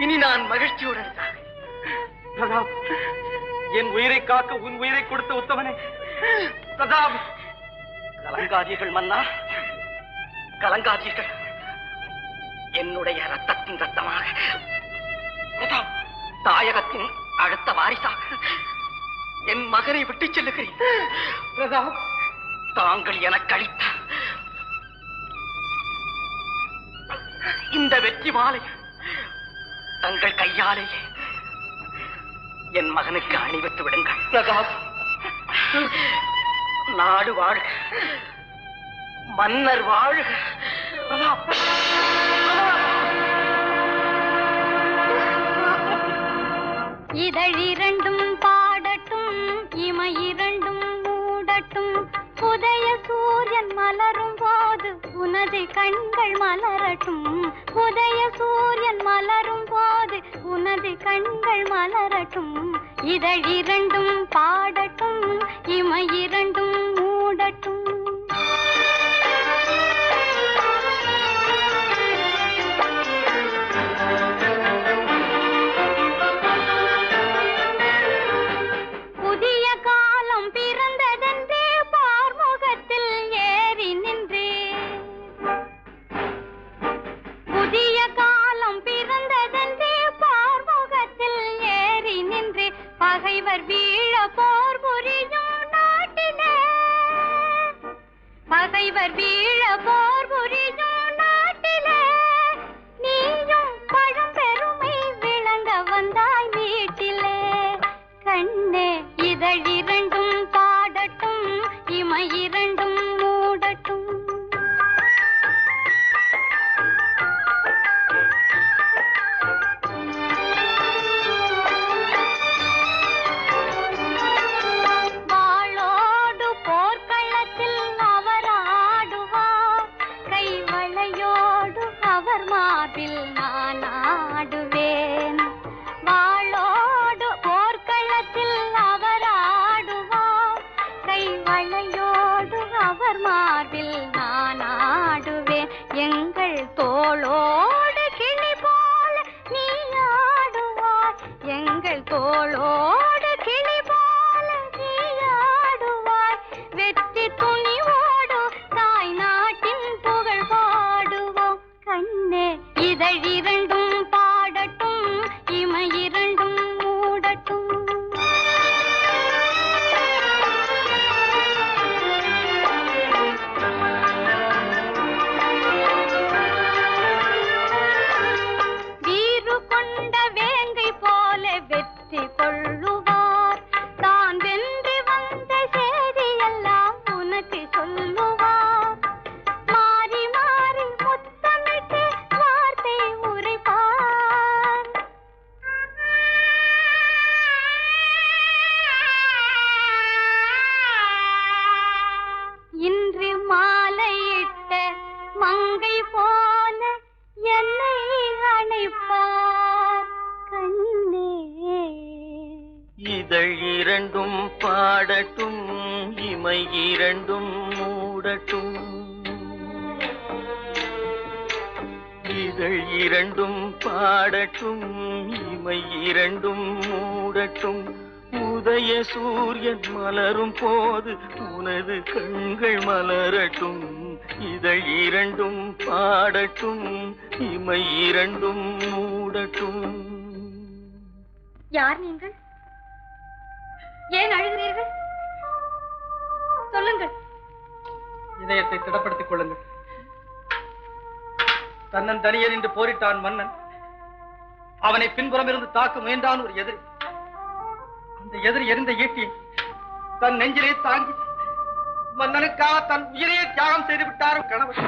இனி நான் மகிழ்ச்சியுடன் பிரதாப் என் உயிரை காக்க உன் உயிரை கொடுத்த உத்தமனே. பிரதாப் கலங்காதீர்கள் மன்னா. கலங்காதீர்கள். என்னுடைய ரத்தத்தின் ரத்தமாக பிரதாப் தாயகத்தின் அடுத்த வாரிசாக. என் மகனை விட்டுச் செல்லுகிறேன். பிரதாப் தாங்கள் எனக்கு அளித்த இந்த வெற்றி மாலை தங்கள் கையாலேயே. என் மகனுக்கு அணிவித்து விடுங்கள். பிரகாஷ் நாடு வாழ் மன்னர் வாழ் பிரதாப். இதழிரண்டும் பாடட்டும் இமையிரண்டும் மூடட்டும். உதய சூரியன் மலரும் போது உனது கண்கள் மலரட்டும். உதய சூரியன் மலரும் உனது கண்கள் மலரட்டும் இதழிரண்டும் பாடட்டும் இமையிரண்டும் பகைவர் வீழ போர் புரியும் நாட்டிலே. பகைவர் வீழ போர் அவர் கண்கள் இரண்டும் பாடட்டும் இமை இரண்டும் மூடட்டும். இதழ் இரண்டும் பாடட்டும் இமை இரண்டும் மூடட்டும். உதய சூரியன் மலரும் போது உனது கண்கள் மலரட்டும். இதழ் இரண்டும் பாடட்டும் இமை இரண்டும் மூடட்டும். யார் நீங்கள்? ஏன் அழுகிறீர்கள் சொல்லுங்கள். இதயத்தை திடப்படுத்திக் கொள்ளுங்கள். தன்னன் தனியே நின்று போரிட்டான் மன்னன். அவனை பின்புறம் இருந்து தாக்க முயன்றான் ஒரு எதிரி. அந்த எதிரி எரிந்த ஈட்டி தன் நெஞ்சிலே தாங்கி மன்னனுக்காக தன் உயிரையே தியாகம் செய்து விட்டார் கணவன்.